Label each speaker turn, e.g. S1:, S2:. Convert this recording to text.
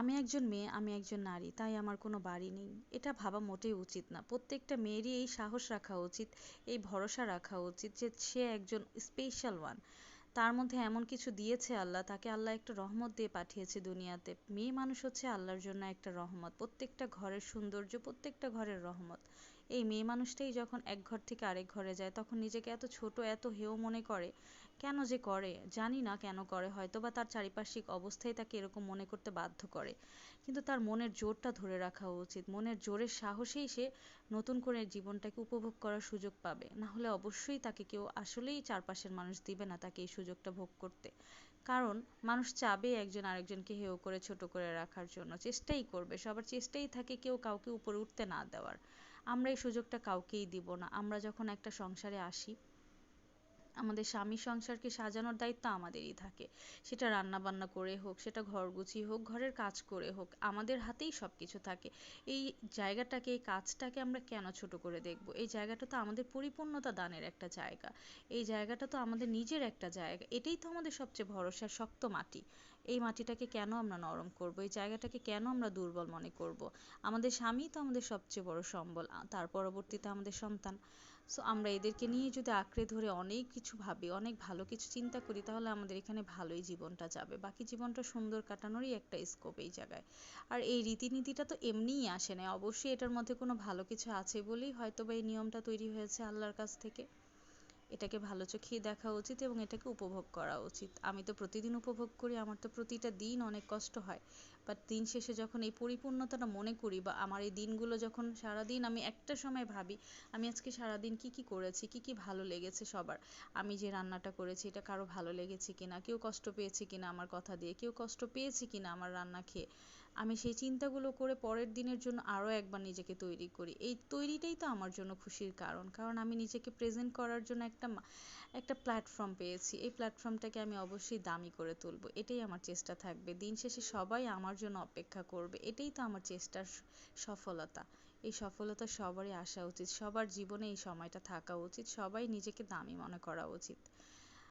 S1: আমি একজন মেয়ে, আমি একজন নারী, তাই আমার কোনো বাড়ি নেই। এটা ভাবা মোটেই উচিত না। প্রত্যেকটা মেয়েরই এই সাহস রাখা উচিত, এই ভরসা রাখা উচিত যে সে একজন স্পেশাল ওয়ান তার মধ্যে এমন কিছু দিয়েছে আল্লাহ, তাকে আল্লাহ একটা রহমত দিয়ে পাঠিয়েছে দুনিয়াতে। মেয়ে মানুষ হচ্ছে আল্লাহর জন্য একটা রহমত, প্রত্যেকটা ঘরের সৌন্দর্য, প্রত্যেকটা ঘরের রহমত। এই মেয়ে মানুষটাই যখন এক ঘর থেকে আরেক ঘরে যায়, তখন নিজেকে এত ছোট, এত হেয় মনে করে কেন যে করে, জানি না কেন করে হয়তো বা তার চারিপার্শ্বিক অবস্থাই তাকে এরকম মনে করতে বাধ্য করে। কিন্তু তার মনের জোরটা ধরে রাখা উচিত। মনের জোরের সাহসেই সে নতুন করে জীবনটাকে উপভোগ করার সুযোগ পাবে। না হলে অবশ্যই তাকে কেউ আসলেই চারপাশের মানুষ দিবে না তাকে এই সুযোগটা ভোগ করতে। কারণ মানুষ চাবে একজন আরেকজনকে হেয় করে, ছোট করে রাখার জন্য। চেষ্টাই করবে। সবার চেষ্টাই থাকে কেউ কাউকে উপরে উঠতে না দেওয়ার। আমরা এই সুযোগটা কাউকেই দিব না। আমরা যখন একটা সংসারে আসি আমাদের স্বামী সংসারকে সাজানোর দায়িত্ব আমাদেরই থাকে। সেটা রান্না বান্না করে হোক, সেটা ঘর গুছিয়ে হোক, ঘরের কাজ করে হোক, আমাদের হাতেই সব কিছু থাকে। এই জায়গাটাকে, এই কাজটাকে আমরা কেন ছোট করে দেখব? এই জায়গাটা তো আমাদের পরিপূর্ণতা দানের একটা জায়গা। এই জায়গাটা তো আমাদের নিজের একটা জায়গা। এটাই তো আমাদের সবচেয়ে ভরসার শক্ত মাটি। এই মাটিটাকে কেন আমরা নরম করব? এই জায়গাটাকে কেন আমরা দুর্বল মনে করব? আমাদের স্বামী তো আমাদের সবচেয়ে বড় সম্বল তার পরবর্তীতে আমাদের সন্তান। সো আমরা এদেরকে নিয়ে যদি আঁকড়ে ধরে অনেক কিছু ভাবি, অনেক ভালো কিছু চিন্তা করি, তাহলে আমাদের এখানে ভালোই জীবনটা যাবে। বাকি জীবনটা সুন্দর কাটানোরই একটা স্কোপ এই জায়গায়। আর এই রীতিনীতিটা তো এমনিই আসে না অবশ্যই এটার মধ্যে কোনো ভালো কিছু আছে বলেই হয়তো বা এই নিয়মটা তৈরি হয়েছে আল্লাহর কাছ থেকে। এটাকে ভালো চোখেই দেখা উচিত এবং এটাকে উপভোগ করা উচিত। আমি তো প্রতিদিন উপভোগ করি, আমার তো প্রতিটা দিন অনেক কষ্ট হয়। বাট দিন শেষে যখন এই পরিপূর্ণতাটা মনে করি বা আমার এই দিনগুলো যখন সারাদিন আমি একটা সময় ভাবি, আমি আজকে সারাদিন কি কি করেছি, কি কি ভালো লেগেছে সবার? আমি যে রান্নাটা করেছি, এটা কারও ভালো লেগেছে কিনা? কেউ কষ্ট পেয়েছে কিনা আমার কথা দিয়ে? কেউ কষ্ট পেয়েছে কিনা আমার রান্না খেয়ে? আমি সেই চিন্তাগুলো করে পরের দিনের জন্য আরও একবার নিজেকে তৈরি করি। এই তৈরিটাই তো আমার জন্য খুশির কারণ। কারণ আমি নিজেকে প্রেজেন্ট করার জন্য একটা একটা প্ল্যাটফর্ম পেয়েছি। এই প্ল্যাটফর্মটাকে আমি অবশ্যই দামি করে তুলব। এটাই আমার চেষ্টা থাকবে। দিন শেষে সবাই আমার জন্য অপেক্ষা করবে। এটাই তো আমার চেষ্টার সফলতা। এই সফলতা সবারই আসা উচিত। সবার জীবনে এই সময়টা থাকা উচিত। সবাই নিজেকে দামি মনে করা উচিত।